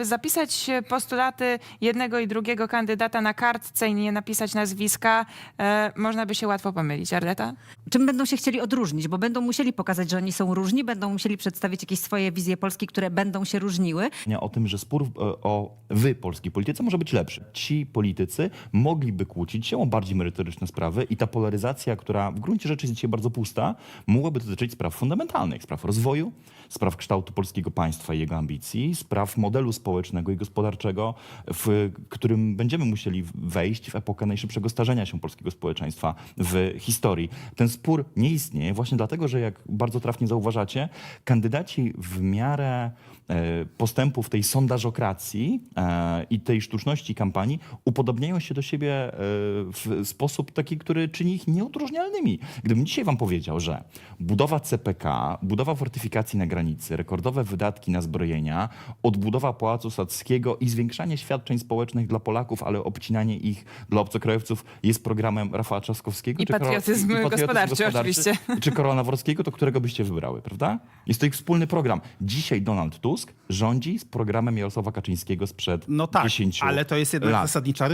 jakby zapisać postulaty jednego i drugiego kandydata na kartce i nie napisać nazwiska, e, można by się łatwo pomylić. Arleta? Czym będą się chcieli odróżnić? Bo będą musieli pokazać, że oni są różni, będą musieli przedstawić jakieś swoje wizje Polski, które będą się różniły. o tym, że spór w- o wy, polskiej polityce, może być lepszy. Ci politycy mogliby kłócić się o bardziej merytoryczne sprawy i ta polaryzacja, która w gruncie rzeczy jest dzisiaj bardzo pusta, mogłaby dotyczyć spraw fundamentalnych, spraw rozwoju, spraw kształtu polskiego państwa i jego ambicji, spraw modelu społecznego i gospodarczego, w którym będziemy musieli wejść w epokę najszybszego starzenia się polskiego społeczeństwa w historii. Ten spór nie istnieje właśnie dlatego, że jak bardzo trafnie zauważacie, kandydaci w miarę e, postępów tej sondażokracji e, i tej sztuczności kampanii upodobniają się do siebie e, w sposób taki, który czyni ich nieodróżnialnymi. Gdybym dzisiaj wam powiedział, że budowa CPK, budowa fortyfikacji na granicy, rekordowe wydatki na zbrojenia, odbudowa Pałacu Sadzkiego i zwiększanie świadczeń społecznych dla Polaków, ale obcinanie ich dla obcokrajowców jest programem Rafała Trzaskowskiego. I czy Karo- patriotyzm gospodarczy oczywiście. czy Karola Nawrockiego, to którego byście wybrały, prawda? Jest to ich wspólny program. Dzisiaj Donald Tusk rządzi z programem Jarosława Kaczyńskiego sprzed No tak, 10 ale to jest jednak lat. zasadnicza